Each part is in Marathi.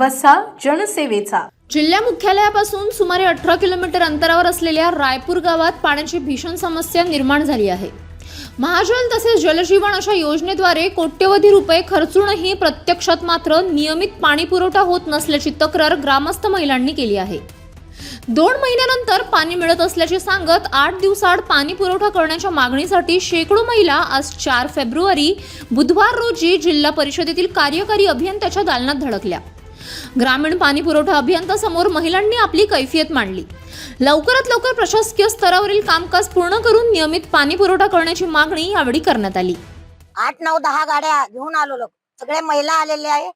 वसा जनसेवेचा. जिल्हा मुख्यालयापासून सुमारे अठरा किलोमीटर अंतरावर असलेल्या रायपूर गावात पाण्याची भीषण समस्या निर्माण झाली आहे. महाजल तसेच जलजीवन अशा योजनेद्वारे कोट्यवधी रुपये खर्चूनही प्रत्यक्षात मात्र नियमित पाणी पुरवठा होत नसल्याची तक्रार ग्रामस्थ महिलांनी केली आहे. दोन महिन्यानंतर पाणी मिळत असल्याचे सांगत आठ दिवसाआड पाणी पुरवठा करण्याच्या मागणीसाठी शेकडो महिला आज चार फेब्रुवारी बुधवार रोजी जिल्हा परिषदेतील कार्यकारी अभियंत्याच्या दालनात धडकल्या. ग्रामीण पाणी पुरवठा अभियंतासमोर महिलांनी आपली कैफियत मांडली. लवकरात लवकर प्रशासकीय स्तरावरील कामकाज पूर्ण करून नियमित पाणी पुरवठा करण्याची मागणी यावेळी करण्यात आली. आठ नऊ दहा गाड्या घेऊन आलो लोक. सगळे महिला आलेले आहे.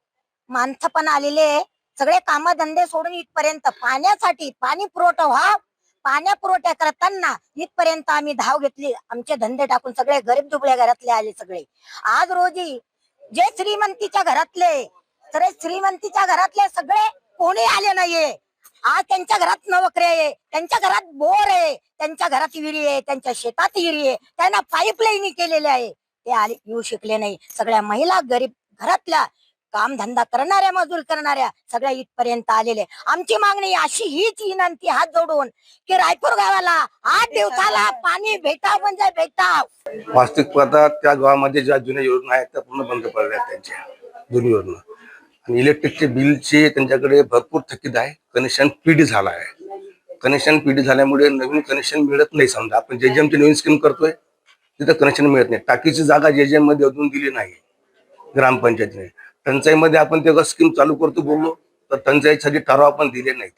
माणसं पण आलेले आहे. सगळे काम धंदे सोडून इथपर्यंत. पाण्यासाठी पाणी पुरवठा व्हा. पाण्या पुरवठा करताना इथपर्यंत आम्ही धाव घेतली. आमचे धंदे टाकून सगळे गरीब दुबळ्या घरातले आले सगळे. आज रोजी जे श्रीमंतीच्या घरातले सगळे श्रीमंतीच्या घरातले सगळे कोणी आले नाहीये. आज त्यांच्या घरात नवकरे आहे त्यांच्या घरात बोर आहे त्यांच्या घरात विहिरी आहे त्यांच्या शेतात विहिरी आहे त्यांना पाईपलाईन केलेले आहे. ते आले येऊ शकले नाही. सगळ्या महिला गरीब घरातल्या काम धंदा करणाऱ्या मजूर करणाऱ्या सगळ्या इथपर्यंत आलेले आमची मागणी अशी हीच विनंती हात जोडून की रायपूर गावाला आठ दिवसाला पाणी भेटाव म्हणजे भेटाव. वास्तविक पाहता त्या गावामध्ये ज्या जुन्या योजना आहेत त्या पूर्ण बंद पडल्या आहेत त्यांच्या. जुनी योजना. आणि इलेक्ट्रिकचे बिलचे त्यांच्याकडे भरपूर थकीत आहे. कनेक्शन पीडी झाला आहे कनेक्शन पीडी झाल्यामुळे नवीन कनेक्शन मिळत नाही समजा. आपण जे ची नवीन स्कीम करतोय तिथं कनेक्शन मिळत नाही. टाकीची जागा जे मध्ये अजून दिली नाही. ग्रामपंचायतीने. टंचाईमध्ये आपण तेव्हा स्कीम चालू करतो बोललो तर टंचाईसाठी ठराव आपण दिले नाहीत.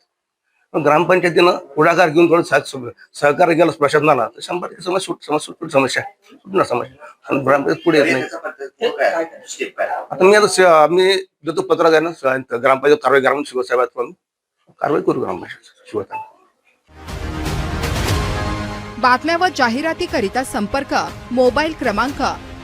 पण ग्रामपंचायतीनं पुढाकार घेऊन थोडं सह- सहकार्य केलं प्रशासनाला तर शंभर टक्के समस्या समस्या समस्या सुटणार समस्या. ग्रामपंचायत पुढे येत नाही. आता मी आता मी देतो पत्र आहे ना ग्रामपंचायत कारवाई ग्राम शिवसाहेबात कारवाई करू ग्रामपंचायत शिवसाहेब. बातम्या व जाहिरातीकरिता संपर्क मोबाईल क्रमांक